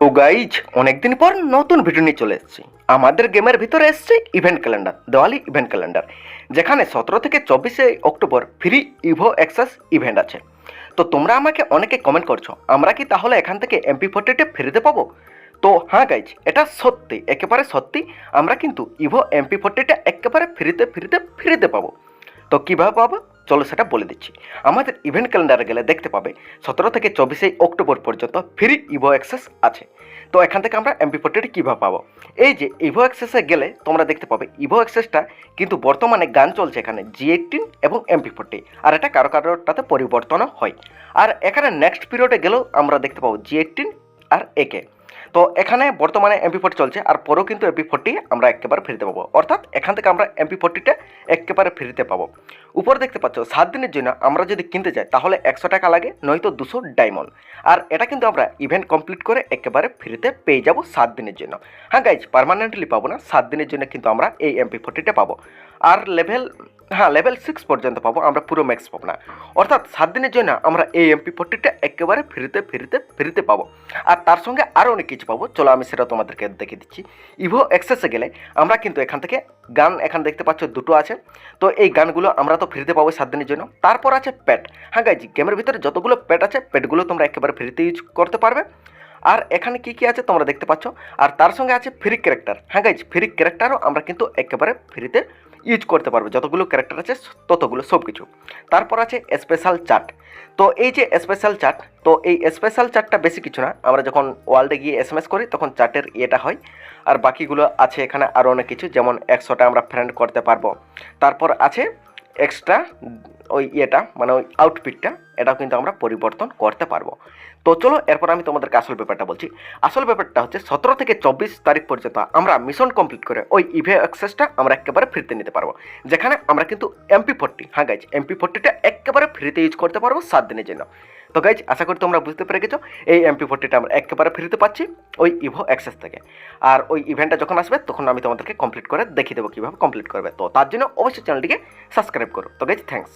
তো গাইজ অনেকদিন পর নতুন ভিডিও নিয়ে চলে এসেছি। আমাদের গেমের ভিতরে এসছে event calendar Diwali event calendar যেখানে সতেরো থেকে চব্বিশে October free Ivo access event আছে। তো তোমরা আমাকে অনেকে কমেন্ট করছ, আমরা কি তাহলে এখান থেকে এমপি ফোর্টিটা ফ্রিতে পাবো? তো হ্যাঁ গাইজ এটা সত্যি, একেবারে সত্যি, আমরা কিন্তু ইভো এমপি ফোর্টিটা একেবারে ফ্রিতে ফ্রিতে ফ্রিতে পাবো। তো কীভাবে পাবো? চলো সেটা বলে দিচ্ছি। আমাদের ইভেন্ট ক্যালেন্ডারে গেলে দেখতে পাবে, সতেরো থেকে চব্বিশে অক্টোবর পর্যন্ত ফ্রি ইভো অ্যাক্সেস আছে। তো এখান থেকে আমরা এমপি ফোর্টিটি কীভাবে পাবো? এই যে ইভো অ্যাক্সেসে গেলে তোমরা দেখতে পাবে ইভো অ্যাক্সেসটা কিন্তু বর্তমানে গান চলছে এখানে জি এইটিন এবং এমপি ফোর্টি আর এটা কারও কারোটাতে পরিবর্তনও হয়। আর এখানে নেক্সট পিরিয়ডে গেলেও আমরা দেখতে পাবো জি এইটিন আর একে তো এখানে বর্তমানে এমপি ফোর্টি চলছে, আর পরেও কিন্তু এমপি ফোর্টি আমরা একেবারে ফ্রিতে পাবো। অর্থাৎ এখান থেকে আমরা এমপি ফোর্টিটা একেবারে ফ্রিতে পাবো। উপরে দেখতে পাচ্ছ, সাত দিনের জন্য আমরা যদি কিনতে যাই, তাহলে একশো টাকা লাগে, নয়তো দুশো ডায়মন্ড। আর এটা কিন্তু আমরা ইভেন্ট কমপ্লিট করে একেবারে ফ্রিতে পেয়ে যাব সাত দিনের জন্য। হ্যাঁ গাইজ পারমানেন্টলি পাবো না, সাত দিনের জন্য কিন্তু আমরা এই এমপি ফোর্টিটা পাবো। আর লেভেল হ্যাঁ লেভেল সিক্স পর্যন্ত পাবো, আমরা পুরো ম্যাক্স পাবো না। অর্থাৎ সাত দিনের জন্য আমরা এই এমপি ফোর্টিটা একেবারে ফ্রিতে ফ্রিতে ফ্রিতে পাবো। আর তার সঙ্গে আরও অনেক কিছু পাবো। চলো আমি সেটা তোমাদেরকে দেখে দিচ্ছি। ইভো এক্সেসে গেলে আমরা কিন্তু এখান থেকে গান এখান দেখতে পাচ্ছ দুটো আছে। তো এই গানগুলো আমরা তো ফ্রিতে পাবো সাত দিনের জন্য। তারপর আছে প্যাট হ্যাঁ গাইজ গেমের ভিতরে যতগুলো প্যাট আছে প্যাটগুলো তোমরা একেবারে ফ্রিতে ইউজ করতে পারবে। আর এখানে কি কি আছে তোমরা দেখতে পাচ্ছ? আর তার সঙ্গে আছে ফ্রি ক্যারেক্টার হ্যাঁ গাইজ ফ্রি ক্যারেক্টারও আমরা কিন্তু একেবারে ফ্রিতে ইউজ করতে পারব। যতগুলো ক্যারেক্টার আছে, ততগুলো সব কিছু তারপর আছে স্পেশাল চার্ট তো এই যে স্পেশাল চার্ট তো এই স্পেশাল চার্টটা বেশি কিছু না। আমরা যখন ওয়ার্ল্ডে গিয়ে এস করি, তখন চার্টের ইয়েটা হয়। আর বাকিগুলো আছে এখানে আরও অনেক কিছু। যেমন একশোটা আমরা ফ্রেন্ড করতে পারব। তারপর আছে এক্সট্রা ওই ইয়েটা মানে ওই আউটফিটটা এটাও কিন্তু আমরা পরিবর্তন করতে পারব। তো চলো, এরপর আমি তোমাদেরকে আসল ব্যাপারটা বলছি। আসল ব্যাপারটা হচ্ছে, সতেরো থেকে চব্বিশ তারিখ পর্যন্ত আমরা মিশন কমপ্লিট করে ওই ইভে অ্যাক্সেসটা আমরা একেবারে ফ্রিতে নিতে পারব। যেখানে আমরা কিন্তু এমপি ফোর্টি হ্যাঁ গাইজ এমপি ফোর্টিটা একেবারে ফ্রিতে ইউজ করতে পারব সাত দিনের জন্য। তো গাইজ আশা করি তোমরা বুঝতে পেরে গেছো, এই এমপি ফোর্টিটা আমরা একেবারে ফ্রিতে পাচ্ছি ওই ইভো অ্যাক্সেস থেকে। আর ওই ইভেন্টটা যখন আসবে, তখন আমি তোমাদেরকে কমপ্লিট করে দেখিয়ে দেবো কীভাবে কমপ্লিট করবে। তো তার জন্য অবশ্যই চ্যানেলটিকে সাবস্ক্রাইব করো। তো গাইজ থ্যাংকস